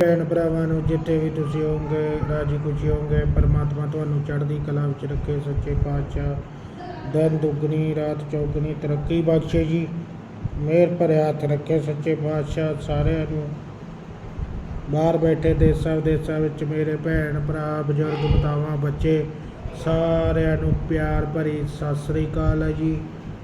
ਭੈਣ ਭਰਾਵਾਂ ਨੂੰ ਜਿੱਥੇ ਵੀ ਤੁਸੀਂ ਹੋਵੋਗੇ, ਰਾਜੀ ਖੁਸ਼ੀ ਹੋਵੋਗੇ, ਪਰਮਾਤਮਾ ਤੁਹਾਨੂੰ ਚੜ੍ਹਦੀ ਕਲਾ ਵਿੱਚ ਰੱਖੇ, ਸੱਚੇ ਪਾਤਸ਼ਾਹ, ਦਿਨ ਦੁੱਗਣੀ, ਰਾਤ ਚੌਗਣੀ, ਤਰੱਕੀ ਬਖਸ਼ੇ ਜੀ। ਮਿਹਰ ਭਰਿਆ ਹੱਥ ਰੱਖੇ ਸੱਚੇ ਪਾਤਸ਼ਾਹ ਸਾਰਿਆਂ ਨੂੰ। ਬਾਹਰ ਬੈਠੇ ਦੇਸਾਂ ਵਿਦੇਸਾਂ ਵਿੱਚ ਮੇਰੇ ਭੈਣ ਭਰਾ, ਬਜ਼ੁਰਗ, ਮਾਤਾਵਾਂ, ਬੱਚੇ, ਸਾਰਿਆਂ ਨੂੰ ਪਿਆਰ ਭਰੀ ਸਤਿ ਸ੍ਰੀ ਅਕਾਲ ਹੈ ਜੀ।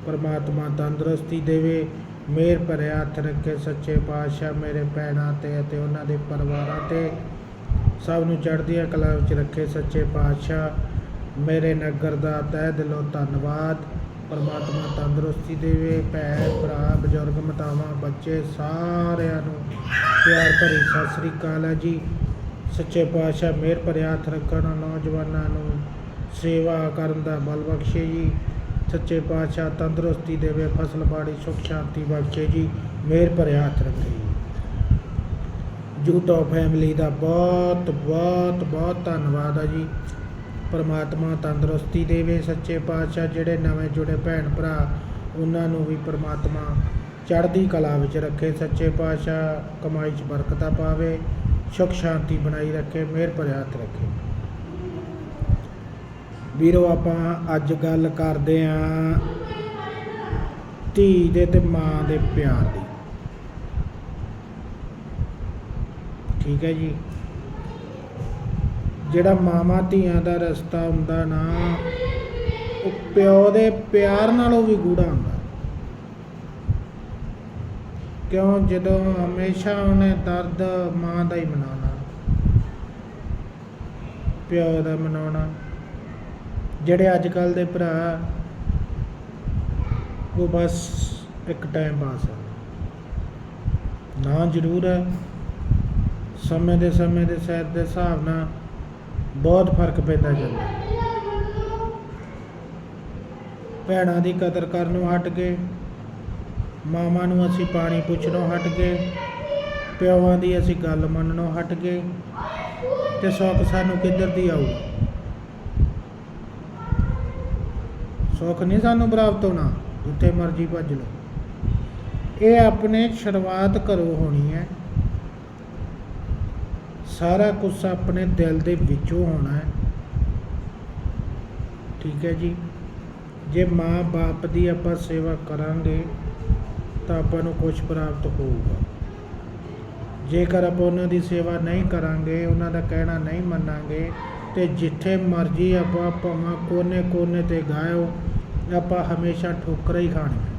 ਪਰਮਾਤਮਾ ਤੰਦਰੁਸਤੀ ਦੇਵੇ। ਮਿਹਰ ਭਰਿਆ ਹੱਥ ਰੱਖੇ ਸੱਚੇ ਪਾਤਸ਼ਾਹ ਮੇਰੇ ਭੈਣਾਂ ਤੇ ਅਤੇ ਉਹਨਾਂ ਦੇ ਪਰਿਵਾਰਾਂ ਤੇ। ਸਭ ਨੂੰ ਚੜ੍ਹਦੀਆਂ ਕਲਾ ਵਿੱਚ ਰੱਖੇ ਸੱਚੇ ਪਾਤਸ਼ਾਹ, ਮੇਰੇ ਨਗਰ ਦਾ ਤਹਿ ਦਿਲੋਂ ਧੰਨਵਾਦ। ਪਰਮਾਤਮਾ ਤੰਦਰੁਸਤੀ ਦੇਵੇ, ਭੈਣ, ਭਰਾ, ਬਜ਼ੁਰਗ, ਮਾਤਾਵਾਂ, ਬੱਚੇ ਸਾਰਿਆਂ ਨੂੰ। ਪਿਆਰ ਭਰੀ ਸਤਿ ਸ੍ਰੀ ਅਕਾਲ ਹੈ ਜੀ। ਸੱਚੇ ਪਾਤਸ਼ਾਹ ਮਿਹਰ ਭਰਿਆ ਹੱਥ ਰੱਖਣ ਨੌਜਵਾਨਾਂ ਨੂੰ ਸੇਵਾ ਕਰਨ ਦਾ ਬਲ ਬਖਸ਼ੇ ਜੀ। ਸੱਚੇ ਪਾਤਸ਼ਾਹ ਤੰਦਰੁਸਤੀ ਦੇਵੇ, ਫਸਲ ਬਾੜੀ, ਸੁਖ ਸ਼ਾਂਤੀ ਬਖਸ਼ੇ ਜੀ ਮਿਹਰ ਭਰਿਆ ਹੱਥ ਰੱਖੇ। ਜੀ ਜੂਟੋ ਫੈਮਿਲੀ ਦਾ ਬਹੁਤ ਬਹੁਤ ਬਹੁਤ ਧੰਨਵਾਦ ਆ ਜੀ। ਪਰਮਾਤਮਾ ਤੰਦਰੁਸਤੀ ਦੇਵੇ ਸੱਚੇ ਪਾਤਸ਼ਾਹ, ਜਿਹੜੇ ਨਵੇਂ ਜੁੜੇ ਭੈਣ ਭਰਾ, ਉਹਨਾਂ ਨੂੰ ਵੀ ਪਰਮਾਤਮਾ ਚੜ੍ਹਦੀ ਕਲਾ ਵਿੱਚ ਰੱਖੇ, ਸੱਚੇ ਪਾਤਸ਼ਾਹ ਕਮਾਈ 'ਚ ਬਰਕਤਾਂ ਪਾਵੇ, ਸੁਖ ਸ਼ਾਂਤੀ ਬਣਾਈ ਰੱਖੇ ਮਿਹਰ ਭਰਿਆ ਹੱਥ ਰੱਖੇ। ਵੀਰੋ, ਆਪਾਂ ਅੱਜ ਗੱਲ ਕਰਦੇ ਆਂ ਧੀ ਦੇ ਤੇ ਮਾਂ ਦੇ ਪਿਆਰ ਦੀ। ਠੀਕ ਹੈ ਜੀ? ਜਿਹੜਾ ਮਾਮਾ ਧੀਆਂ ਦਾ ਰਸਤਾ ਹੁੰਦਾ ਨਾ, ਉਹ ਪਿਓ ਦੇ ਪਿਆਰ ਨਾਲੋਂ ਵੀ ਗੂੜਾ ਹੁੰਦਾ। ਕਿਉਂ? ਜਦੋਂ ਹਮੇਸ਼ਾ ਉਹਨੇ ਦਰਦ ਮਾਂ ਦਾ ਹੀ ਮਨਾਉਣਾ। ਪਿਓ ਦਾ ਮਨਾਉਣਾ। ਜਿਹੜੇ ਅੱਜ ਕੱਲ ਦੇ ਭਰਾ, ਉਹ ਬਸ ਇੱਕ ਟਾਈਮ ਪਾਸ ਹੈ ਨਾ ਜ਼ਰੂਰ ਹੈ ਸਮੇਂ ਦੇ ਸਮੇਂ ਦੇ ਸੈਰ ਦੇ ਹਿਸਾਬ ਨਾਲ ਬਹੁਤ ਫ਼ਰਕ ਪੈਂਦਾ ਜਾਂਦਾ। ਭੈਣਾਂ ਦੀ ਕਦਰ ਕਰਨੋਂ ਹਟ ਕੇ, ਮਾਵਾਂ ਨੂੰ ਅਸੀਂ ਪਾਣੀ ਪੁੱਛਣੋਂ ਹਟ ਕੇ ਪਿਓਾਂ ਦੀ ਅਸੀਂ ਗੱਲ ਮੰਨਣੋਂ ਹਟ ਗਏ ਤੇ ਸੁੱਖ ਸਾਨੂੰ ਕਿੱਧਰ ਦੀ ਆਊ ਸੁੱਖ ਨਹੀਂ ਸਾਨੂੰ ਪ੍ਰਾਪਤ ਹੋਣਾ, ਜਿੱਥੇ ਮਰਜ਼ੀ ਭੱਜ ਲਓ। ਇਹ ਆਪਣੇ ਸ਼ੁਰੂਆਤ ਕਰੋ ਹੋਣੀ ਹੈ। ਸਾਰਾ ਕੁਝ ਆਪਣੇ ਦਿਲ ਦੇ ਵਿੱਚੋਂ ਹੋਣਾ ਹੈ। ਠੀਕ ਹੈ ਜੀ। ਜੇ ਮਾਂ ਬਾਪ ਦੀ ਆਪਾਂ ਸੇਵਾ ਕਰਾਂਗੇ, ਤਾਂ ਆਪਾਂ ਨੂੰ ਕੁਝ ਪ੍ਰਾਪਤ ਹੋਊਗਾ। ਜੇਕਰ ਆਪਾਂ ਉਹਨਾਂ ਦੀ ਸੇਵਾ ਨਹੀਂ ਕਰਾਂਗੇ, ਉਹਨਾਂ ਦਾ ਕਹਿਣਾ ਨਹੀਂ ਮੰਨਾਂਗੇ ਤੇ ਜਿੱਥੇ ਮਰਜ਼ੀ ਆਪਾਂ ਭਾਵਾਂ ਕੋਨੇ ਕੋਨੇ ਤੇ ਗਾਇਓ, ਆਪਾਂ ਹਮੇਸ਼ਾ ਠੋਕਰਾਂ ਹੀ ਖਾਣੀਆਂ।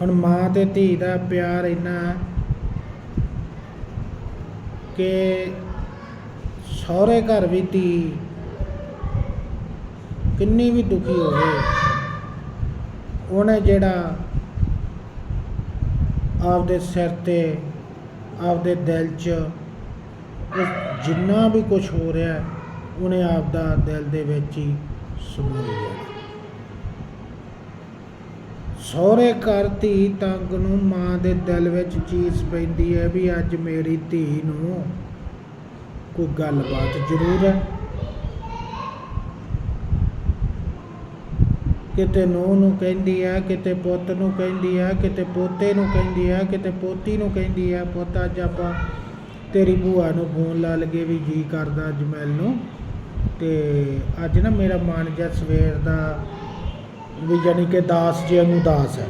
ਹੁਣ ਮਾਂ ਤੇ ਧੀ ਦਾ ਪਿਆਰ ਇੰਨਾ ਕਿ ਸਹੁਰੇ ਘਰ ਵੀ ਧੀ ਕਿੰਨੀ ਵੀ ਦੁਖੀ ਹੋਵੇ, ਉਹਨੇ ਜਿਹੜਾ ਆਪਦੇ ਸਿਰ ਤੇ, ਆਪਦੇ ਦਿਲ 'ਚ ਉਹ ਜਿੰਨਾ ਵੀ ਕੁਝ ਹੋ ਰਿਹਾ ਹੈ, ਉਹਨੇ ਆਪਦਾ ਦਿਲ ਦੇ ਵਿੱਚ ਹੀ ਸਮੋਈ ਜਾਣਾ ਸਹੁਰੇ ਘਰ ਧੀ ਤੰਗ ਨੂੰ ਮਾਂ ਦੇ ਦਿਲ ਵਿੱਚ ਚੀਜ਼ ਪੈਂਦੀ ਹੈ ਵੀ ਅੱਜ ਮੇਰੀ ਧੀ ਨੂੰ ਕੋਈ ਗੱਲਬਾਤ ਜ਼ਰੂਰ ਹੈ। ਕਿਤੇ ਨੂੰਹ ਨੂੰ ਕਹਿੰਦੀ ਹੈ ਕਿਤੇ ਪੁੱਤ ਨੂੰ ਕਹਿੰਦੀ ਹੈ ਕਿਤੇ ਪੋਤੇ ਨੂੰ ਕਹਿੰਦੀ ਹੈ ਕਿਤੇ ਪੋਤੀ ਨੂੰ ਕਹਿੰਦੀ ਹੈ ਪੁੱਤ ਅੱਜ ਆਪਾਂ ਤੇਰੀ ਭੂਆ ਨੂੰ ਫੋਨ ਲਾ ਲਗੇ ਵੀ ਜੀ ਕਰਦਾ ਅੱਜ ਮਿਲ ਨੂੰ। ਤੇ ਅੱਜ ਨਾ ਮੇਰਾ ਮਨ ਜਿਹਾ ਸਵੇਰ ਦਾ ਵੀ ਜਾਨੀ ਕਿ ਦਾਸ ਜੇ ਨੂੰ ਦਾਸ ਹੈ।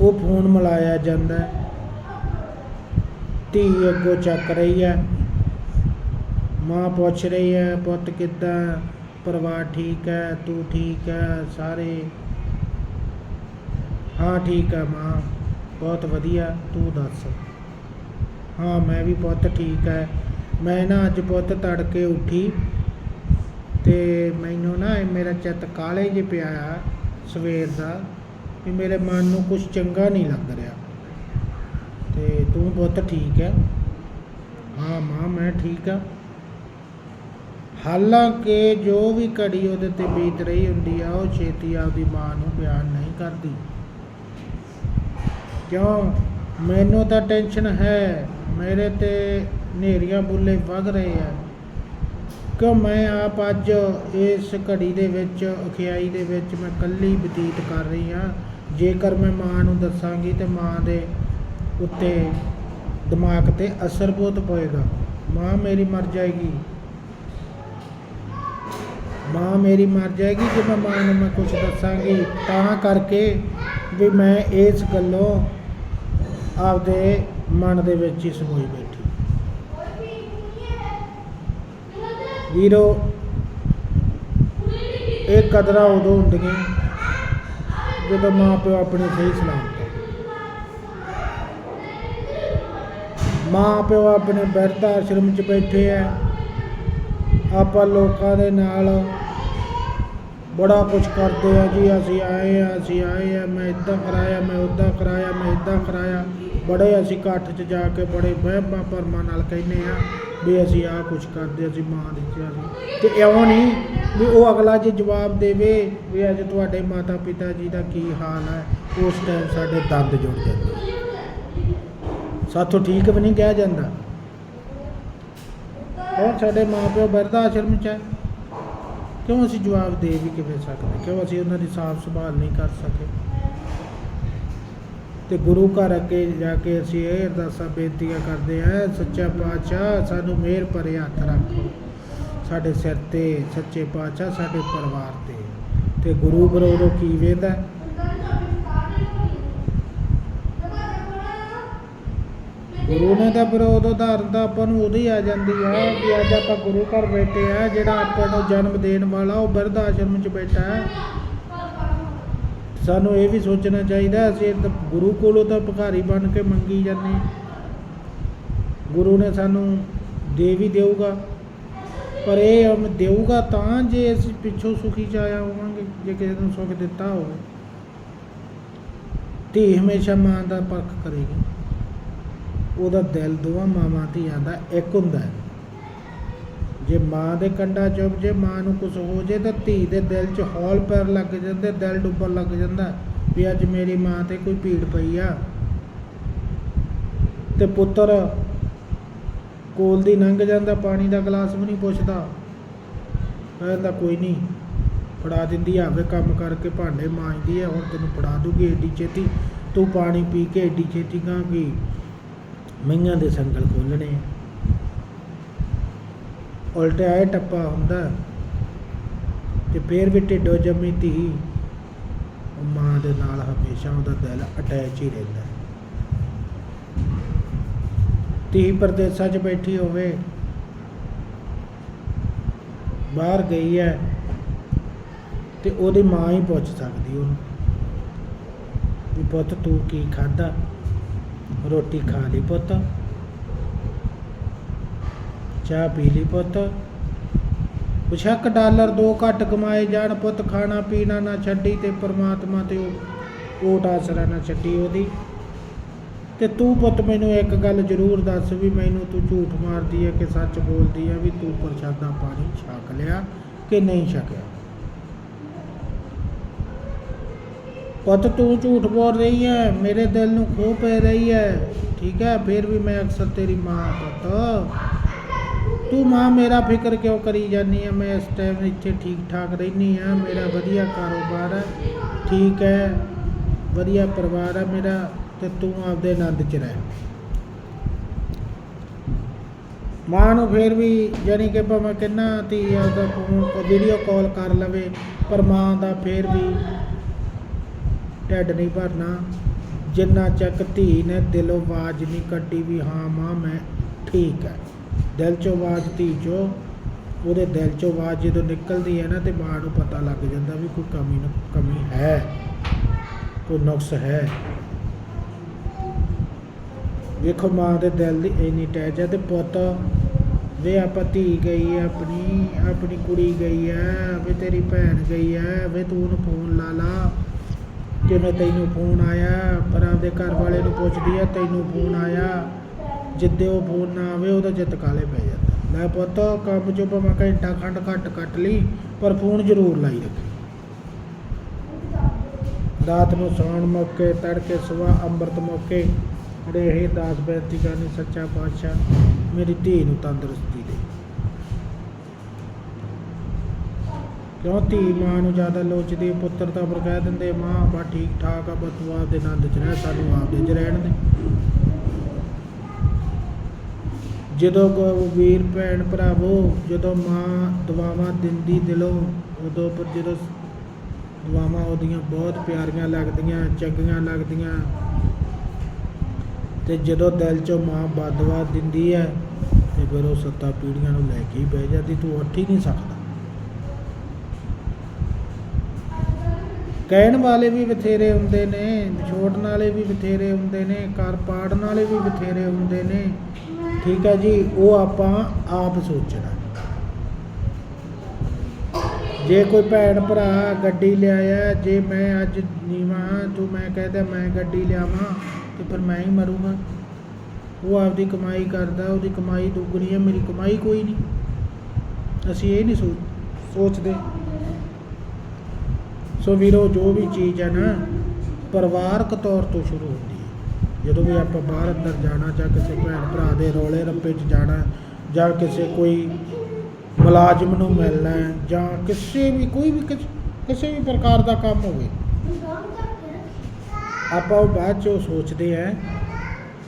ਉਹ ਫੋਨ ਮਿਲਾਇਆ ਜਾਂਦਾ ਧੀ ਅੱਗੋਂ ਚੱਕ ਰਹੀ ਹੈ। ਮਾਂ ਪੁੱਛ ਰਹੀ ਹੈ, ਪੁੱਤ ਕਿੱਦਾਂ? ਪਰਿਵਾਰ ਠੀਕ ਹੈ? ਤੂੰ ਠੀਕ ਹੈ? ਸਾਰੇ? ਹਾਂ, ਠੀਕ ਹੈ ਮਾਂ। ਬਹੁਤ ਵਧੀਆ। ਤੂੰ ਦੱਸ? ਹਾਂ, ਮੈਂ ਵੀ ਪੁੱਤ ਠੀਕ ਹੈ ਮੈਂ ਨਾ ਅੱਜ ਪੁੱਤ ਤੜਕੇ ਉੱਠੀ ਤੇ ਮੈਨੂੰ ਨਾ ਇਹ ਮੇਰਾ ਚਿੱਤ ਕਾਲੇ ਜਿਹਾ ਪਿਆ ਆ ਸਵੇਰ ਦਾ ਵੀ ਮੇਰੇ ਮਨ ਨੂੰ ਕੁਝ ਚੰਗਾ ਨਹੀਂ ਲੱਗ ਰਿਹਾ। ਤੇ ਤੂੰ ਪੁੱਤ ਠੀਕ ਹੈ ਹਾਂ, ਮਾਂ, ਮੈਂ ਠੀਕ ਆ। ਹਾਲਾਂਕਿ ਜੋ ਵੀ ਘੜੀ ਉਹਦੇ ਤੇ ਬੀਤ ਰਹੀ ਹੁੰਦੀ ਆ, ਉਹ ਛੇਤੀ ਆਪਦੀ ਮਾਂ ਨੂੰ ਬਿਆਨ ਨਹੀਂ ਕਰਦੀ। ਕਿਉਂ? ਮੈਨੂੰ ਤਾਂ ਟੈਨਸ਼ਨ ਹੈ, ਮੇਰੇ ਤੇ ਹਨੇਰੀਆਂ ਬੁੱਲੇ ਵਗ ਰਹੇ ਆ। ਕਿ ਮੈਂ ਆਪ ਅੱਜ ਇਸ ਘੜੀ ਦੇ ਵਿੱਚ, ਅਖਿਆਈ ਦੇ ਵਿੱਚ ਮੈਂ ਇਕੱਲੀ ਬਤੀਤ ਕਰ ਰਹੀ ਹਾਂ। ਜੇਕਰ ਮੈਂ ਮਾਂ ਨੂੰ ਦੱਸਾਂਗੀ ਤੇ ਮਾਂ ਦੇ ਉੱਤੇ ਦਿਮਾਗ ਤੇ ਅਸਰ ਬਹੁਤ ਪਏਗਾ। ਮਾਂ ਮੇਰੀ ਮਰ ਜਾਏਗੀ। ਮਾਂ ਮੇਰੀ ਮਰ ਜਾਏਗੀ ਜੇ ਮੈਂ ਮਾਂ ਨੂੰ ਮੈਂ ਕੁਝ ਦੱਸਾਂਗੀ, ਤਾਂ ਕਰਕੇ ਵੀ ਮੈਂ ਇਸ ਗੱਲੋਂ ਆਪਦੇ ਮਨ ਦੇ ਵਿੱਚ ਹੀ ਸਮੋਈ ਬੈਠੀ। ਵੀਰੋ, ਇਹ ਕਦਰਾਂ ਉਦੋਂ ਹੁੰਦੀਆਂ ਜਦੋਂ ਮਾਂ ਪਿਓ ਆਪਣੇ ਸਹੀ ਸਲਾਮਤ ਮਾਂ ਪਿਓ ਆਪਣੇ ਬਿਰਧ ਆਸ਼ਰਮ 'ਚ ਬੈਠੇ ਆ। ਆਪਾਂ ਲੋਕਾਂ ਦੇ ਨਾਲ ਬੜਾ ਕੁਝ ਕਰਦੇ ਆ ਜੀ, ਅਸੀਂ ਆਏ ਆ, ਅਸੀਂ ਆਏ ਆ, ਮੈਂ ਇਦਾਂ ਕਰਾਇਆ, ਮੈਂ ਉਦਾਂ ਕਰਾਇਆ, ਮੈਂ ਇਦਾਂ ਕਰਾਇਆ। ਬੜੇ ਅਸੀਂ ਇਕੱਠ 'ਚ ਜਾ ਕੇ ਬੜੇ ਵਹਿਮਾਂ ਭਰਮਾਂ ਨਾਲ ਕਹਿੰਦੇ ਆ ਵੀ ਅਸੀਂ ਆਹ ਕੁਝ ਕਰਦੇ ਅਸੀਂ ਮਾਂ ਦੇ ਅਸੀਂ ਤੇ। ਇਉਂ ਨਹੀਂ ਵੀ ਉਹ ਅਗਲਾ ਜੇ ਜਵਾਬ ਦੇਵੇ ਵੀ ਅੱਜ ਤੁਹਾਡੇ ਮਾਤਾ ਪਿਤਾ ਜੀ ਦਾ ਕੀ ਹਾਲ ਹੈ, ਉਸ ਟਾਈਮ ਸਾਡੇ ਦੰਦ ਜੁੜ ਜਾਂਦੇ। ਸਾਥੋਂ ਠੀਕ ਵੀ ਨਹੀਂ ਕਿਹਾ ਜਾਂਦਾ। ਉਹ ਸਾਡੇ ਮਾਪਿਓ ਬਿਰਧ ਆਸ਼ਰਮ ਚ ਹੈ। ਕਿਉਂ ਅਸੀਂ ਜਵਾਬ ਦੇ ਵੀ ਕਿਵੇਂ ਸਕਦੇ? ਕਿਉਂ ਅਸੀਂ ਉਹਨਾਂ ਦੀ ਸਾਫ਼ ਸੰਭਾਲ ਨਹੀਂ ਕਰ ਸਕੇ? ਤੇ ਗੁਰੂ ਘਰ ਅੱਗੇ ਜਾ ਕੇ ਅਸੀਂ ਇਹ ਅਰਦਾਸਾਂ ਬੇਨਤੀਆਂ ਕਰਦੇ ਹਾਂ, ਸੱਚਾ ਪਾਤਸ਼ਾਹ, ਸਾਨੂੰ ਮਿਹਰ ਭਰੇ ਹੱਥ ਰੱਖੋ। ਸਾਡੇ ਸਿਰ ਤੇ ਸੱਚੇ ਪਾਤਸ਼ਾਹ, ਸਾਡੇ ਪਰਿਵਾਰ ਤੇ। ਤੇ ਗੁਰੂ ਬਰੋੜੋ ਕੀ ਵੇਂਦਾ ਗੁਰੂ ਨੇ ਤਾਂ ਵਿਰੋਧ ਉਦਾਹਰਨ ਤਾਂ ਆਪਾਂ ਨੂੰ ਉਦੋਂ ਹੀ ਆ ਜਾਂਦੀ ਹੈ ਵੀ ਅੱਜ ਆਪਾਂ ਗੁਰੂ ਘਰ ਬੈਠੇ ਆ, ਜਿਹੜਾ ਆਪਾਂ ਨੂੰ ਜਨਮ ਦੇਣ ਵਾਲਾ ਉਹ ਬਿਰਧ ਆਸ਼ਰਮ 'ਚ ਬੈਠਾ ਹੈ। ਸਾਨੂੰ ਇਹ ਵੀ ਸੋਚਣਾ ਚਾਹੀਦਾ, ਅਸੀਂ ਤਾਂ ਗੁਰੂ ਕੋਲੋਂ ਤਾਂ ਭਿਖਾਰੀ ਬਣ ਕੇ ਮੰਗੀ ਜਾਂਦੇ ਗੁਰੂ ਨੇ ਸਾਨੂੰ ਦੇ ਵੀ ਦੇਊਗਾ, ਪਰ ਇਹ ਹਮ ਦੇਊਗਾ ਤਾਂ ਜੇ ਅਸੀਂ ਪਿੱਛੋਂ ਸੁਖੀ ਚ ਆਇਆ ਹੋਵਾਂਗੇ, ਜੇ ਕਿਸੇ ਨੂੰ ਸੁੱਖ ਦਿੱਤਾ ਹੋਵੇ। ਧੀ ਹਮੇਸ਼ਾ ਮਾਂ ਦਾ ਪਰਖ ਕਰੇਗੀ। ਉਹਦਾ ਦਿਲ ਦੋਵਾਂ ਮਾਵਾਂ ਧੀਆਂ ਦਾ ਇੱਕ ਹੁੰਦਾ ਹੈ। ਜੇ ਮਾਂ ਦੇ ਕੰਡਾ ਚੁੱਭ ਜੇ, ਮਾਂ ਨੂੰ ਕੁਝ ਹੋ ਜੇ ਤਾਂ ਧੀ ਦੇ ਦਿਲ 'ਚ ਹੌਲ ਪੈਰ ਲੱਗ ਜਾਂਦੇ, ਦਿਲ ਡੁੱਬਣ ਲੱਗ ਜਾਂਦਾ ਵੀ ਅੱਜ ਮੇਰੀ ਮਾਂ ਤੇ ਕੋਈ ਭੀੜ ਪਈ ਆ। ਤੇ ਪੁੱਤਰ ਕੋਲ ਦੀ ਲੰਘ ਜਾਂਦਾ, ਪਾਣੀ ਦਾ ਗਲਾਸ ਵੀ ਨਹੀਂ ਪੁੱਛਦਾ। ਕਹਿੰਦਾ ਕੋਈ ਨਹੀਂ, ਫੜਾ ਦਿੰਦੀ ਆਵੇ ਕੰਮ ਕਰਕੇ ਭਾਂਡੇ ਮਾਂਜਦੀ ਹੈ ਹੁਣ ਤੈਨੂੰ ਫੜਾ ਦੂਗੀ ਏਡੀ ਛੇਤੀ। ਤੂੰ ਪਾਣੀ ਪੀ ਕੇ ਏਡੀ ਛੇਤੀ ਕਹਾਂਗੀ ਮਈਆਂ ਦੇ ਸੰਗਲ ਖੋਲਣੇ ਉਲਟਿਆ ਇਹ ਟੱਪਾ ਹੁੰਦਾ ਤੇ ਫੇਰ ਵੀ ਢਿੱਡੋ ਜੰਮੀ ਧੀ ਮਾਂ ਦੇ ਨਾਲ ਹਮੇਸ਼ਾ ਉਹਦਾ ਦਿਲ ਅਟੈਚ ਹੀ ਰਹਿੰਦਾ ਧੀ ਪਰਦੇਸਾਂ 'ਚ ਬੈਠੀ ਹੋਵੇ, ਬਾਹਰ ਗਈ ਹੈ ਤੇ ਉਹਦੀ ਮਾਂ ਹੀ ਪੁੱਛ ਸਕਦੀ ਉਹਨੂੰ ਵੀ ਪੁੱਤ ਤੂੰ ਕੀ ਖਾਦਾ ਰੋਟੀ ਖਾ ਲਈ ਪੁੱਤ। ਚਾਹ ਪੀ ਲਈ ਪੁੱਤ। ਬਸ਼ੱਕ ਡਾਲਰ ਦੋ ਘੱਟ ਕਮਾਏ ਜਾਣ ਪੁੱਤ, ਖਾਣਾ ਪੀਣਾ ਨਾ ਛੱਡੀ ਤੇ ਪ੍ਰਮਾਤਮਾ ਤੇ ਓਟ ਆਸਰਾ ਨਾ ਛੱਡੀ ਉਹਦੀ। ਤੇ ਤੂੰ ਪੁੱਤ ਮੈਨੂੰ ਇੱਕ ਗੱਲ ਜ਼ਰੂਰ ਦੱਸ ਵੀ ਮੈਨੂੰ ਤੂੰ ਝੂਠ ਮਾਰਦੀ ਹੈ ਕਿ ਸੱਚ ਬੋਲਦੀ ਹੈ ਵੀ ਤੂੰ ਪ੍ਰਸ਼ਾਦਾ ਪਾਣੀ ਛਕ ਲਿਆ ਕਿ ਨਹੀਂ ਛਕਿਆ? ਪੁੱਤ, ਤੂੰ ਝੂਠ ਬੋਲ ਰਹੀ ਹੈ ਮੇਰੇ ਦਿਲ ਨੂੰ ਖੋਹ ਪੈ ਰਹੀ ਹੈ ਠੀਕ ਹੈ ਫਿਰ ਵੀ ਮੈਂ ਅਕਸਰ ਤੇਰੀ ਮਾਂ ਪੁੱਤ। ਤੂੰ ਮਾਂ ਮੇਰਾ ਫਿਕਰ ਕਿਉਂ ਕਰੀ ਜਾਂਦੀ ਹੈ ਮੈਂ ਇਸ ਟਾਈਮ ਇੱਥੇ ਠੀਕ ਠਾਕ ਰਹਿਨੀ ਆ ਮੇਰਾ ਵਧੀਆ ਕਾਰੋਬਾਰ ਹੈ ਠੀਕ ਹੈ ਵਧੀਆ ਪਰਿਵਾਰ ਹੈ ਮੇਰਾ ਤੇ ਤੂੰ ਆਪਦੇ ਆਨੰਦ 'ਚ ਰਹਿ। ਮਾਂ ਨੂੰ ਫੇਰ ਵੀ ਜਾਨੀ ਕਿ ਭਾਵੇਂ ਕਿੰਨਾ ਧੀ ਆਪਦਾ ਫੋਨ ਵੀਡੀਓ ਕਾਲ ਕਰ ਲਵੇ, ਪਰ ਮਾਂ ਦਾ ਫੇਰ ਵੀ ਢਿੱਡ ਨਹੀਂ ਭਰਨਾ। ਜਿੰਨਾ ਚੱਕ ਧੀ ਨੇ ਦਿਲੋਂ ਆਵਾਜ਼ ਨਹੀਂ ਕੱਢੀ ਵੀ ਹਾਂ ਮਾਂ, ਮੈਂ ਠੀਕ ਹੈ ਦਿਲ ਚੋਂ ਆਵਾਜ਼ ਧੀ ਚੋਂ, ਉਹਦੇ ਦਿਲ ਚੋਂ ਆਵਾਜ਼ ਜਦੋਂ ਨਿਕਲਦੀ ਹੈ ਨਾ ਤੇ ਮਾਂ ਨੂੰ ਪਤਾ ਲੱਗ ਜਾਂਦਾ ਵੀ ਕੋਈ ਕਮੀ ਨਾ, ਕਮੀ ਹੈ, ਕੋਈ ਨੁਕਸ ਹੈ। ਵੇਖੋ ਮਾਂ ਦੇ ਦਿਲ ਦੀ ਇੰਨੀ ਟੈਚ ਹੈ ਤੇ ਪੁੱਤ, ਵੇ ਆਪਾਂ ਧੀ ਗਈ ਹੈ ਆਪਣੀ ਆਪਣੀ ਕੁੜੀ ਗਈ ਹੈ, ਵੇ ਤੇਰੀ ਭੈਣ ਗਈ ਹੈ, ਵੇ ਤੂੰ ਉਹਨੂੰ ਫੋਨ ਲਾ ਲਾ। ਕਿਵੇਂ ਤੈਨੂੰ ਫੋਨ ਆਇਆ? ਪਰ ਆਪਦੇ ਘਰ ਵਾਲੇ ਨੂੰ ਪੁੱਛਦੀ ਹੈ, ਤੈਨੂੰ ਫੋਨ ਆਇਆ। ਜਿੱਦੇ ਉਹ ਫੋਨ ਨਾ ਆਵੇ, ਉਹਦਾ ਚਿੱਤ ਕਾਲੇ ਪੈ ਜਾਂਦਾ। ਲੈ ਪੁੱਤ, ਕੰਮ ਚੋਂ ਭਾਵੇਂ ਘੰਟਾ ਖੰਡ ਘੱਟ ਕੱਟ ਲਈ, ਪਰ ਫੋਨ ਜ਼ਰੂਰ ਲਾਈ ਰੱਖੀ। ਰਾਤ ਨੂੰ ਸੌਣ ਮੌਕੇ, ਤੜਕੇ ਸਵੇਰ ਅੰਮ੍ਰਿਤ ਮੌਕੇ ਜਿਹੜੇ ਇਹ ਦਾਸ ਬੇਨਤੀ ਕਰਨੀ, ਸੱਚਾ ਪਾਤਸ਼ਾਹ, ਮੇਰੀ ਧੀ ਨੂੰ ਤੰਦਰੁਸਤੀ ਦੇ। ਕਿਉਂ ਧੀ ਮਾਂ ਨੂੰ ਜ਼ਿਆਦਾ ਲੋਚਦੀ, ਪੁੱਤਰ ਤਾਂ ਪਰ ਕਹਿ ਦਿੰਦੇ, ਮਾਂ ਬਾ ਠੀਕ ਠਾਕ ਆ, ਬਸ ਤੂੰ ਆਪਦੇ ਆਨੰਦ ਚ ਰਹਿ, ਸਾਨੂੰ ਆਪਦੇ ਚ ਰਹਿਣ ਦੇ। ਜਦੋਂ ਕੋ ਵੀਰ ਭੈਣ ਭਰਾਵੋ, ਜਦੋਂ ਮਾਂ ਦੁਆਵਾਂ ਦਿੰਦੀ ਦਿਲੋਂ, ਉਦੋਂ ਪਰ ਜਦੋਂ ਦੁਆਵਾਂ ਉਹਦੀਆਂ ਬਹੁਤ ਪਿਆਰੀਆਂ ਲੱਗਦੀਆਂ, ਚੰਗੀਆਂ ਲੱਗਦੀਆਂ। ਤੇ ਜਦੋਂ ਦਿਲ ਚੋਂ ਮਾਂ ਬਦਵਾ ਦਿੰਦੀ ਹੈ, ਤੇ ਫਿਰ ਉਹ ਸੱਤਾ ਪੀੜੀਆਂ ਨੂੰ ਲੈ ਕੇ ਹੀ ਬਹਿ ਜਾਂਦੀ, ਤੂੰ ਉੱਠ ਹੀ ਨਹੀਂ ਸਕਦਾ। ਕਹਿਣ ਵਾਲੇ ਵੀ ਬਥੇਰੇ ਹੁੰਦੇ ਨੇ, ਛੋੜਨ ਵਾਲੇ ਵੀ ਬਥੇਰੇ ਹੁੰਦੇ ਨੇ ਕਰ ਪਾੜਨ ਵਾਲੇ ਵੀ ਬਥੇਰੇ ਹੁੰਦੇ ਨੇ। ਠੀਕ ਹੈ ਜੀ ਉਹ ਆਪਾਂ ਆਪ ਸੋਚਣਾ। ਜੇ ਕੋਈ ਭੈਣ ਭਰਾ ਗੱਡੀ ਲਿਆਇਆ ਜੇ ਮੈਂ ਅੱਜ ਨੀਵਾਂ ਹਾਂ, ਤੂੰ ਮੈਂ ਕਹਦਾ ਮੈਂ ਗੱਡੀ ਲਿਆਵਾਂ ਤੇ ਫਿਰ ਮੈਂ ਹੀ ਮਰੂੰਗਾ। ਉਹ ਆਪਦੀ ਕਮਾਈ ਕਰਦਾ ਉਹਦੀ ਕਮਾਈ ਦੁੱਗਣੀ ਹੈ ਮੇਰੀ ਕਮਾਈ ਕੋਈ ਨਹੀਂ। ਅਸੀਂ ਇਹ ਨਹੀਂ ਸੋਚ ਸੋਚਦੇ। ਸੋ ਵੀਰੋ ਜੋ ਵੀ ਚੀਜ਼ ਹੈ ਨਾ ਪਰਿਵਾਰਕ ਤੌਰ ਤੋਂ ਸ਼ੁਰੂ ਹੁੰਦੀ ਜਦੋਂ ਵੀ ਆਪਾਂ ਬਾਹਰ ਅੰਦਰ ਜਾਣਾ ਜਾਂ ਕਿਸੇ ਭੈਣ ਭਰਾ ਦੇ ਰੋਲੇ ਰੱਪੇ 'ਚ ਜਾਣਾ ਜਾਂ ਕਿਸੇ ਕੋਈ ਮੁਲਾਜ਼ਮ ਨੂੰ ਮਿਲਣਾ ਜਾਂ ਕਿਸੇ ਵੀ ਕੋਈ ਵੀ ਕਿਸ- ਕਿਸੇ ਵੀ ਪ੍ਰਕਾਰ ਦਾ ਕੰਮ ਹੋਵੇ ਆਪਾਂ ਉਹ ਬਾਅਦ 'ਚੋਂ ਸੋਚਦੇ ਆ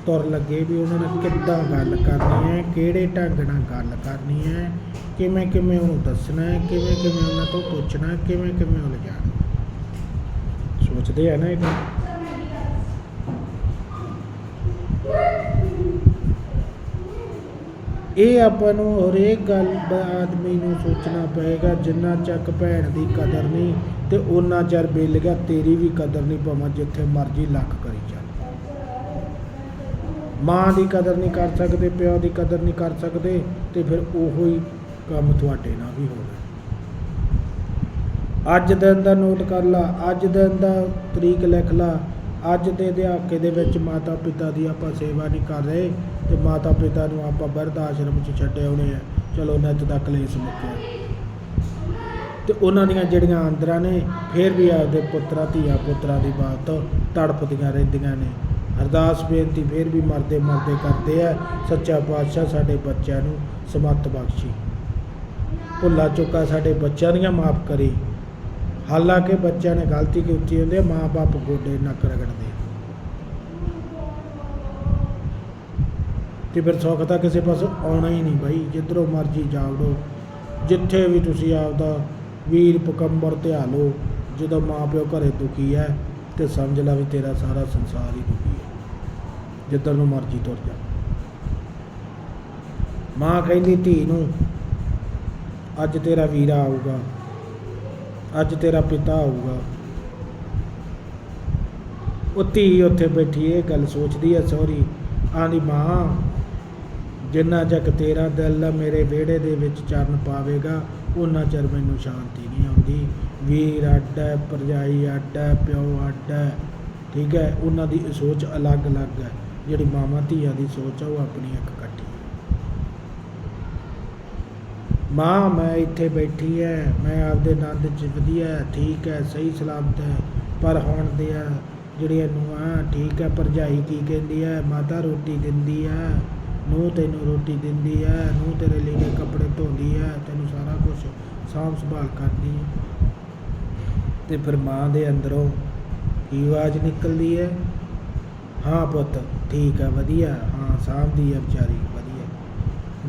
ਤੁਰ ਲੱਗੇ ਵੀ ਉਹਨਾਂ ਨਾਲ ਕਿੱਦਾਂ ਗੱਲ ਕਰਨੀ ਹੈ ਕਿਹੜੇ ਢੰਗ ਨਾਲ ਗੱਲ ਕਰਨੀ ਹੈ ਕਿਵੇਂ ਕਿਵੇਂ ਉਹਨੂੰ ਦੱਸਣਾ ਹੈ ਕਿਵੇਂ ਕਿਵੇਂ ਉਹਨਾਂ ਤੋਂ ਪੁੱਛਣਾ ਹੈ, ਕਿਵੇਂ ਕਿਵੇਂ ਉਹ ਲਿਜਾਣਾ ਸੋਚਦੇ ਆ ਨਾ ਇਹ ਗੱਲ। ਇਹ ਆਪਾਂ ਨੂੰ ਹਰੇਕ ਗੱਲ ਆਦਮੀ ਨੂੰ ਸੋਚਣਾ ਪਏਗਾ, ਜਿੰਨਾ ਚੱਕ ਭੈਣ ਦੀ ਕਦਰ ਨਹੀਂ ਤੇ ਉਹਨਾਂ ਚਿਰ ਬਿੱਲ ਗਿਆ, ਤੇਰੀ ਵੀ ਕਦਰ ਨਹੀਂ ਭਾਵੇਂ ਜਿੱਥੇ ਮਰਜ਼ੀ ਲੱਖ ਕਰੀ ਚੱਲ ਮਾਂ ਦੀ ਕਦਰ ਨਹੀਂ ਕਰ ਸਕਦੇ, ਪਿਓ ਦੀ ਕਦਰ ਨਹੀਂ ਕਰ ਸਕਦੇ ਤੇ ਫਿਰ ਉਹੋ ਹੀ ਕੰਮ ਤੁਹਾਡੇ ਨਾਲ ਵੀ ਹੋਣਾ। ਅੱਜ ਦਿਨ ਦਾ ਨੋਟ ਕਰ ਲਾ, ਅੱਜ ਦਿਨ ਦਾ ਤਰੀਕ ਲਿਖ ਲਾ, ਅੱਜ ਦੇ ਦਹਾਕੇ ਦੇ ਵਿੱਚ ਮਾਤਾ ਪਿਤਾ ਦੀ ਆਪਾਂ ਸੇਵਾ ਨਹੀਂ ਕਰ ਰਹੇ। ਤੇ ਮਾਤਾ ਪਿਤਾ ਨੂੰ ਆਪਾਂ ਬਿਰਧ ਆਸ਼ਰਮ 'ਚ ਛੱਡੇ ਹੋਣੇ ਆ। ਚਲੋ ਨਿੱਤ ਦਾ ਕਲੇਸ਼ ਮੁੱਕਿਆ ਤੇ ਉਹਨਾਂ ਦੀਆਂ ਜਿਹੜੀਆਂ ਆਂਦਰਾਂ ਨੇ, ਫਿਰ ਵੀ ਆਪਦੇ ਪੁੱਤਰਾਂ, ਧੀਆਂ ਪੁੱਤਰਾਂ ਦੀ ਬਾਤ ਤੜਪਦੀਆਂ ਰਹਿੰਦੀਆਂ ਨੇ। ਅਰਦਾਸ ਬੇਨਤੀ ਫਿਰ ਵੀ ਮਰਦੇ ਮਰਦੇ ਕਰਦੇ ਆ। ਸੱਚਾ ਪਾਤਸ਼ਾਹ ਸਾਡੇ ਬੱਚਿਆਂ ਨੂੰ ਸਮੱਤ ਬਖਸ਼ੀ। ਭੁੱਲਾ ਚੁੱਕਾ ਸਾਡੇ ਬੱਚਿਆਂ ਦੀਆਂ ਮਾਫ ਕਰੀ। ਹਾਲਾਂਕਿ ਬੱਚਿਆਂ ਨੇ ਗਲਤੀ ਕੀਤੀ ਹੁੰਦੀ ਹੈ ਮਾਂ-ਬਾਪ ਗੋਡੇ ਨੱਕ ਰਗੜਦੇ। ਤੇ ਫਿਰ ਸੁੱਖ ਤਾਂ ਕਿਸੇ ਪਾਸੋਂ ਆਉਣਾ ਹੀ ਨਹੀਂ ਬਾਈ, ਜਿੱਧਰੋਂ ਮਰਜ਼ੀ ਜਾਵੜੋ। ਜਿੱਥੇ ਵੀ ਤੁਸੀਂ ਆਪਦਾ ਵੀਰ ਪਕੰਬਰ ਧਿਆ ਲਓ, ਜਦੋਂ ਮਾਂ ਪਿਓ ਘਰੇ ਦੁਖੀ ਹੈ ਤੇ ਸਮਝ ਲੈ ਵੀ ਤੇਰਾ ਸਾਰਾ ਸੰਸਾਰ ਹੀ ਦੁਖੀ ਹੈ ਜਿੱਧਰ ਨੂੰ ਮਰਜ਼ੀ ਤੁਰ ਜਾ। ਮਾਂ ਕਹਿੰਦੀ ਧੀ ਨੂੰ, ਅੱਜ ਤੇਰਾ ਵੀਰਾ ਆਊਗਾ, ਅੱਜ ਤੇਰਾ ਪਿਤਾ ਆਊਗਾ। ਉਹ ਧੀ ਉੱਥੇ ਬੈਠੀ, ਇਹ ਗੱਲ ਸੋਚਦੀ ਹੈ ਸੌਰੀ ਆਂਦੀ ਮਾਂ ਜਿੰਨਾ ਚੱਕ ਤੇਰਾ ਦਿਲ ਮੇਰੇ ਵਿਹੜੇ ਦੇ ਵਿੱਚ ਚਰਨ ਪਾਵੇਗਾ ਉਹਨਾਂ ਚਿਰ ਮੈਨੂੰ ਸ਼ਾਂਤੀ ਨਹੀਂ ਆਉਂਦੀ। ਵੀਰ ਅੱਡ ਹੈ, ਭਰਜਾਈ ਅੱਡ ਹੈ, ਪਿਓ ਅੱਡ ਹੈ, ਠੀਕ ਹੈ? ਉਹਨਾਂ ਦੀ ਸੋਚ ਅਲੱਗ-ਅਲੱਗ ਹੈ। ਜਿਹੜੀ ਮਾਵਾਂ ਧੀਆਂ ਦੀ ਸੋਚ ਆ, ਉਹ ਆਪਣੀ ਇੱਕ ਇਕੱਠੀ ਮਾਂ, ਮੈਂ ਇੱਥੇ ਬੈਠੀ ਹੈ, ਮੈਂ ਆਪਦੇ ਆਨੰਦ 'ਚ ਵਧੀਆ ਠੀਕ ਹੈ, ਸਹੀ ਸਲਾਮਤ ਹੈ। ਪਰ ਹੁਣ ਦੇ ਆ, ਜਿਹੜੀਆਂ ਨੂੰਹਾਂ, ਠੀਕ ਹੈ, ਭਰਜਾਈ ਕੀ ਕਹਿੰਦੀ ਹੈ? ਮਾਤਾ ਰੋਟੀ ਦਿੰਦੀ ਹੈ। ਨੂੰ ਤੈਨੂੰ ਰੋਟੀ ਦਿੰਦੀ ਹੈ ਨੂੰ ਤੇਰੇ ਲਈ ਕੱਪੜੇ ਧੋਂਦੀ ਹੈ ਤੈਨੂੰ ਸਾਰਾ ਕੁਝ ਸਾਂਭ ਸੰਭਾਲ ਕਰਦੀ ਹੈ ਤੇ ਫਿਰ ਮਾਂ ਦੇ ਅੰਦਰੋਂ ਕੀ ਆਵਾਜ਼ ਨਿਕਲਦੀ ਹੈ ਹਾਂ ਪੁੱਤ, ਠੀਕ ਹੈ ਵਧੀਆ। ਹਾਂ, ਸਾਂਭਦੀ ਹੈ ਵਿਚਾਰੀ, ਵਧੀਆ।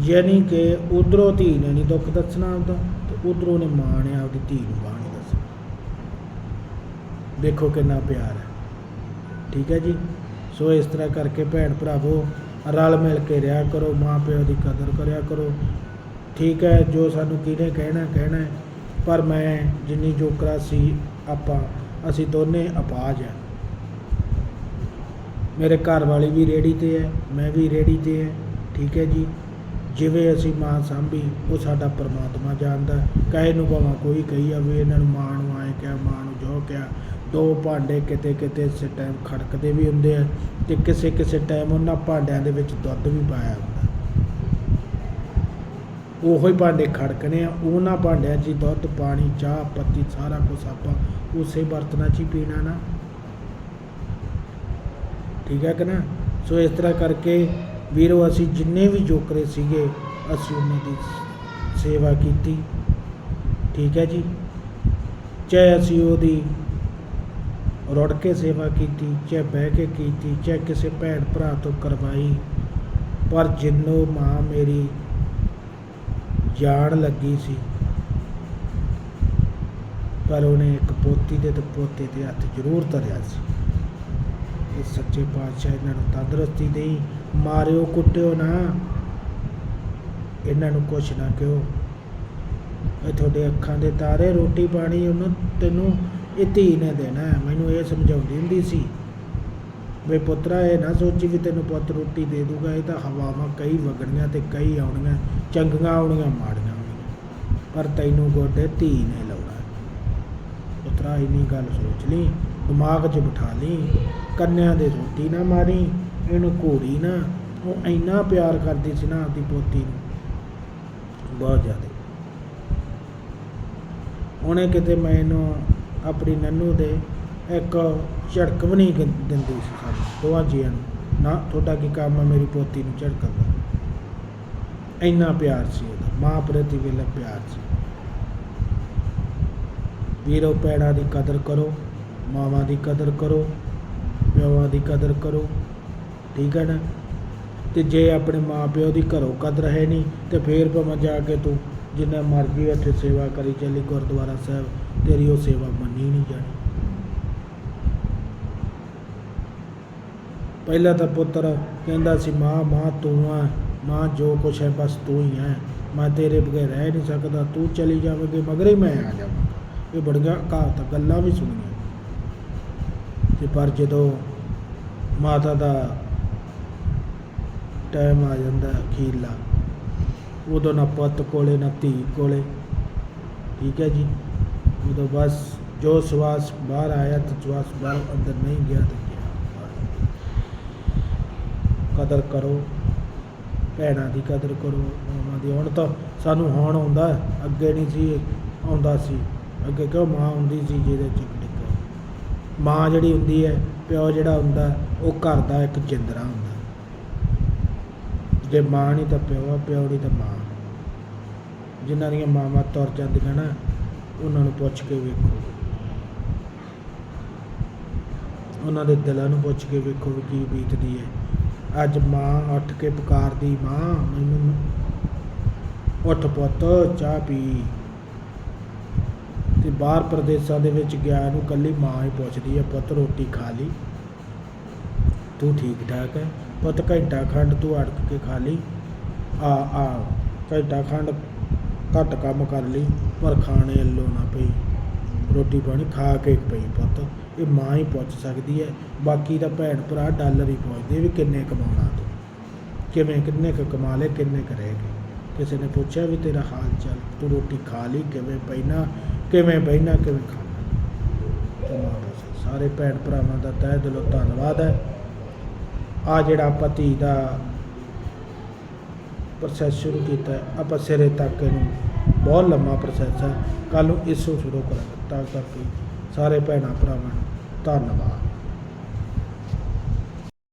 ਯਾਨੀ ਕਿ ਉਧਰੋਂ ਧੀ ਨੇ ਨਹੀਂ ਦੁੱਖ ਦੱਸਣਾ ਆਪਦਾ, ਤੇ ਉਧਰੋਂ ਨੇ ਮਾਂ ਨੇ ਆਪਦੀ ਧੀ ਨੂੰ ਬਾਣੀ ਦੱਸਣਾ। ਦੇਖੋ ਕਿੰਨਾ ਪਿਆਰ ਹੈ ਠੀਕ ਹੈ ਜੀ? ਸੋ ਇਸ ਤਰ੍ਹਾਂ ਕਰਕੇ ਭੈਣ ਭਰਾਵੋ ਰਲ ਮਿਲ ਕੇ ਰਿਹਾ ਕਰੋ, ਮਾਂ ਪਿਓ ਦੀ ਕਦਰ ਕਰਿਆ ਕਰੋ। ਠੀਕ ਹੈ, ਜੋ ਸਾਨੂੰ ਕਿਹਨੇ ਕਹਿਣਾ ਕਹਿਣਾ ਪਰ ਮੈਂ ਜਿੰਨੀ ਜੋਕਰਾ ਸੀ, ਆਪਾਂ, ਅਸੀਂ ਦੋਨੇ ਅਪਾਜ ਹੈ। ਮੇਰੇ ਘਰ ਵਾਲੀ ਵੀ ਰੇੜੀ ਤੇ ਹੈ, ਮੈਂ ਵੀ ਰੇੜੀ ਤੇ ਹੈ। ਠੀਕ ਹੈ ਜੀ, ਜਿਵੇਂ ਅਸੀਂ ਮਾਂ ਸਾਂਭੀ, ਉਹ ਸਾਡਾ ਪਰਮਾਤਮਾ ਜਾਣਦਾ ਕਹੇ ਨੂੰ ਭਾਵੇਂ ਕੋਈ ਕਹੀ ਜਾਵੇ ਇਹਨਾਂ ਨੂੰ ਮਾਂ ਨੂੰ ਆਏ ਕਿਹਾ, ਮਾਂ ਨੂੰ ਜੋ ਕਿਹਾ ਦੋ ਭਾਂਡੇ ਕਿਤੇ ਕਿਤੇ ਇਸ ਟਾਈਮ ਖੜਕਦੇ ਵੀ ਹੁੰਦੇ ਆ ਤੇ ਕਿਸੇ ਕਿਸੇ ਟਾਈਮ ਉਹਨਾਂ ਭਾਂਡਿਆਂ ਦੇ ਵਿੱਚ ਦੁੱਧ ਵੀ ਪਾਇਆ ਹੁੰਦਾ। ਉਹੋ ਹੀ ਭਾਂਡੇ ਖੜਕਣੇ ਆ, ਉਹਨਾਂ ਭਾਂਡਿਆਂ 'ਚ ਹੀ ਦੁੱਧ, ਪਾਣੀ, ਚਾਹ, ਪੱਤੀ, ਸਾਰਾ ਕੁਝ ਆਪਾਂ ਉਸੇ ਬਰਤਨਾਂ 'ਚ ਹੀ ਪੀਣਾ ਨਾ। ਠੀਕ ਹੈ ਕਿ ਨਾ? ਸੋ ਇਸ ਤਰ੍ਹਾਂ ਕਰਕੇ ਵੀਰੋ, ਅਸੀਂ ਜਿੰਨੇ ਵੀ ਜੋਕਰੇ ਸੀਗੇ, ਅਸੀਂ ਉਹਨਾਂ ਦੀ ਸੇਵਾ ਕੀਤੀ। ਠੀਕ ਹੈ ਜੀ? ਚਾਹੇ ਅਸੀਂ ਉਹਦੀ ਰੁੜ ਕੇ ਸੇਵਾ ਕੀਤੀ, ਚਾਹੇ ਬਹਿ ਕੇ ਕੀਤੀ, ਚਾਹੇ ਕਿਸੇ ਭੈਣ ਭਰਾ ਤੋਂ ਕਰਵਾਈ, ਪਰ ਜਿੰਨੋਂ ਮਾਂ ਮੇਰੀ ਜਾਣ ਲੱਗੀ ਸੀ, ਪਰ ਉਹਨੇ ਇੱਕ ਪੋਤੀ ਦੇ ਤੇ ਪੋਤੇ ਦੇ ਹੱਥ ਜ਼ਰੂਰ ਧਰਿਆ ਸੀ। ਇਹ ਸੱਚੇ ਪਾਤਸ਼ਾਹ ਇਹਨਾਂ ਨੂੰ ਤੰਦਰੁਸਤੀ ਦੇਈ, ਮਾਰਿਓ, ਕੁੱਟਿਓ ਨਾ। ਇਹਨਾਂ ਨੂੰ ਕੁਛ ਨਾ ਕਿਉ ਇਹ ਤੁਹਾਡੇ ਅੱਖਾਂ ਦੇ ਤਾਰੇ ਰੋਟੀ ਪਾਣੀ ਉਹਨੂੰ, ਤੈਨੂੰ ਇਹ ਧੀ ਨੇ ਦੇਣਾ ਮੈਨੂੰ ਇਹ ਸਮਝਾਉਂਦੀ ਹੁੰਦੀ ਸੀ ਵੇ ਪੁੱਤਰਾ, ਇਹ ਨਾ ਸੋਚੀ ਵੀ ਤੈਨੂੰ ਪੁੱਤ ਰੋਟੀ ਦੇ ਦੂਗਾ, ਇਹ ਤਾਂ ਹਵਾਵਾਂ ਕਈ ਵਗਣੀਆਂ ਤੇ ਕਈ ਆਉਣੀਆਂ, ਚੰਗੀਆਂ ਆਉਣੀਆਂ, ਮਾੜੀਆਂ ਆਉਣੀਆਂ। ਪਰ ਤੈਨੂੰ ਗੋਡੇ ਧੀ ਨੇ ਲਾਉਣਾ ਪੁੱਤਰਾ, ਇੰਨੀ ਗੱਲ ਸੋਚ ਲਈ, ਦਿਮਾਗ 'ਚ ਬਿਠਾ ਲਈ, ਕੰਨਿਆਂ ਦੇ ਰੋਟੀ ਨਾ ਮਾਰੀ, ਇਹਨੂੰ ਘੋੜੀ ਨਾ, ਉਹ ਇੰਨਾ ਪਿਆਰ ਕਰਦੀ ਸੀ ਨਾ ਆਪਦੀ ਪੋਤੀ ਨੂੰ। ਬਹੁਤ ਜ਼ਿਆਦਾ। ਉਹਨੇ ਕਿਤੇ ਮੈਨੂੰ ਆਪਣੀ ਨੰਨੂ ਦੇ ਇੱਕ ਝੜਕ ਵੀ ਨਹੀਂ ਦਿੰਦੀ ਸੀ ਸਾਨੂੰ, ਦੋਵਾਂ ਜੀਆਂ ਨੂੰ। ਨਾ ਤੁਹਾਡਾ ਕੀ ਕੰਮ ਆ ਮੇਰੀ ਪੋਤੀ ਨੂੰ ਝੜਕਣ ਦਾ? ਇੰਨਾ ਪਿਆਰ ਸੀ ਉਹਦਾ, ਮਾਂ ਪ੍ਰਤੀ ਵੇਲਾ ਪਿਆਰ ਸੀ। ਵੀਰੋ ਪੈੜਾਂ ਦੀ ਕਦਰ ਕਰੋ, ਮਾਵਾਂ ਦੀ ਕਦਰ ਕਰੋ, ਪਿਓਾਂ ਦੀ ਕਦਰ ਕਰੋ, ਠੀਕ ਹੈ ਨਾ? ਤੇ ਜੇ ਆਪਣੇ ਮਾਂ ਪਿਓ ਦੀ ਘਰੋਂ ਕਦਰ ਹੈ ਨਹੀਂ, ਤੇ ਫੇਰ ਭਾਵੇਂ ਜਾ ਕੇ ਤੂੰ ਜਿੰਨਾ ਮਰਜ਼ੀ ਉੱਥੇ ਸੇਵਾ ਕਰੀ ਚੱਲੀ ਗੁਰਦੁਆਰਾ ਸਾਹਿਬ ਤੇਰੀ ਉਹ ਸੇਵਾ ਮੰਨੀ ਨਹੀਂ ਜਾਣੀ। ਪਹਿਲਾਂ ਤਾਂ ਪੁੱਤਰ ਕਹਿੰਦਾ ਸੀ, ਮਾਂ ਮਾਂ, ਤੂੰ ਆ, ਮਾਂ, ਜੋ ਕੁਛ ਹੈ ਬਸ ਤੂੰ ਹੀ ਹੈ ਮੈਂ ਤੇਰੇ ਬਗੈਰ ਰਹਿ ਨਹੀਂ ਸਕਦਾ, ਤੂੰ ਚਲੀ ਜਾਵੇਂਗੀ, ਮਗਰ ਹੀ ਮੈਂ ਆ ਜਾਵਾਂਗਾ। ਇਹ ਬੜੀਆਂ ਕਹਾਵਤਾਂ ਗੱਲਾਂ ਵੀ ਸੁਣੀਆਂ। ਤੇ ਪਰ ਜਦੋਂ ਮਾਤਾ ਦਾ ਟਾਈਮ ਆ ਜਾਂਦਾ ਅਖੀਰਲਾ, ਉਦੋਂ ਨਾ ਪੁੱਤ ਕੋਲੇ, ਨਾ ਧੀ ਕੋਲੇ। ਠੀਕ ਹੈ ਜੀ? ਉਦੋਂ ਬਸ ਜੋ ਸਵਾਸ ਬਾਹਰ ਆਇਆ ਤੇ ਸਵਾਸ ਬਾਹਰ ਅੰਦਰ ਨਹੀਂ ਗਿਆ ਤੇ ਗਿਆ। ਕਦਰ ਕਰੋ ਭੈਣਾਂ ਦੀ ਕਦਰ ਕਰੋ ਮਾਵਾਂ ਦੀ। ਹੁਣ ਤਾਂ ਸਾਨੂੰ ਹੁਣ ਆਉਂਦਾ ਅੱਗੇ ਨਹੀਂ ਸੀ ਆਉਂਦਾ ਸੀ। ਅੱਗੇ ਕਿਉਂ ਮਾਂ ਹੁੰਦੀ ਸੀ ਜਿਹਦੇ ਚ ਡਿੱਗਾ ਮਾਂ ਜਿਹੜੀ ਹੁੰਦੀ ਹੈ ਪਿਓ ਜਿਹੜਾ ਹੁੰਦਾ ਉਹ ਘਰ ਦਾ ਇੱਕ ਜਿੰਦਰਾ ਹੁੰਦਾ। ਜੇ ਮਾਂ ਨਹੀਂ ਤਾਂ ਪਿਓ ਆ, ਪਿਓ ਨਹੀਂ ਤਾਂ ਮਾਂ। ਜਿਨ੍ਹਾਂ ਦੀਆਂ ਮਾਵਾਂ ਤੁਰ ਜਾਂਦੀਆਂ ਨਾ ਉਹਨਾਂ ਨੂੰ ਪੁੱਛ ਕੇ ਵੇਖੋ। ਉਹਨਾਂ ਦੇ ਦਿਲਾਂ ਨੂੰ ਪੁੱਛ ਕੇ ਵੇਖੋ ਵੀ ਕੀ ਬੀਤਦੀ ਹੈ। ਅੱਜ ਮਾਂ ਉੱਠ ਕੇ ਪੁਕਾਰਦੀ, ਮਾਂ, ਮੈਨੂੰ ਉੱਠ ਪੁੱਤ, ਚਾਹ ਪੀ। ਤੇ ਬਾਹਰ ਪ੍ਰਦੇਸ਼ਾਂ ਦੇ ਵਿੱਚ ਗਿਆ ਨੂੰ ਕੱਲੀ ਮਾਂ ਹੀ ਪੁੱਛਦੀ ਹੈ, ਪੁੱਤ, ਰੋਟੀ ਖਾ ਲਈ? ਤੂੰ ਠੀਕ ਠਾਕ ਹੈ। ਪੁੱਤ, ਘੰਟਾ ਖੰਡ ਤੂੰ ਅੜਕ ਕੇ ਖਾ ਲਈ? ਆ ਆ, ਘੰਟਾ ਖੰਡ ਘੱਟ ਕੰਮ ਕਰ ਲਈ, ਪਰ ਖਾਣੇ ਵੱਲੋਂ ਨਾ ਪਈ। ਰੋਟੀ ਪਾਣੀ ਖਾ ਕੇ ਪਈ ਪੁੱਤ। ਇਹ ਮਾਂ ਹੀ ਪੁੱਛ ਸਕਦੀ ਹੈ, ਬਾਕੀ ਦਾ ਭੈਣ ਭਰਾ ਡਾਲਰ ਹੀ ਪੁੱਛਦੇ ਵੀ ਕਿੰਨੇ ਕਮਾਉਣਾ ਤੂੰ? ਕਿਵੇਂ, ਕਿੰਨੇ ਕੁ ਕਮਾ ਲਏ, ਕਿੰਨੇ ਕੁ ਰਹਿ ਗਏ? ਕਿਸੇ ਨੇ ਪੁੱਛਿਆ ਵੀ ਤੇਰਾ ਹਾਲ ਚਾਲ? ਤੂੰ ਰੋਟੀ ਖਾ ਲਈ, ਕਿਵੇਂ ਬੈਨਾ ਕਿਵੇਂ ਬੈਨਾ ਕਿਵੇਂ ਖਾਣਾ? ਸਾਰੇ ਭੈਣ ਭਰਾਵਾਂ ਦਾ ਤਹਿ ਦਿਲੋਂ ਧੰਨਵਾਦ ਹੈ। ਆ ਜਿਹੜਾ ਪਤੀ ਦਾ ਪ੍ਰੋਸੈਸ ਸ਼ੁਰੂ ਕੀਤਾ ਹੈ, ਆਪਾਂ ਸਿਰੇ ਤੱਕ ਇਹਨੂੰ ਬਹੁਤ ਲੰਮਾ ਪ੍ਰੋਸੈਸ ਹੈ। ਕੱਲ ਨੂੰ ਇਸ ਨੂੰ ਸ਼ੁਰੂ ਕਰਾਂਗੇ। ਤਾਂ ਕਰਕੇ ਸਾਰੇ ਭੈਣਾਂ ਭਰਾਵਾਂ ਨੂੰ ਧੰਨਵਾਦ।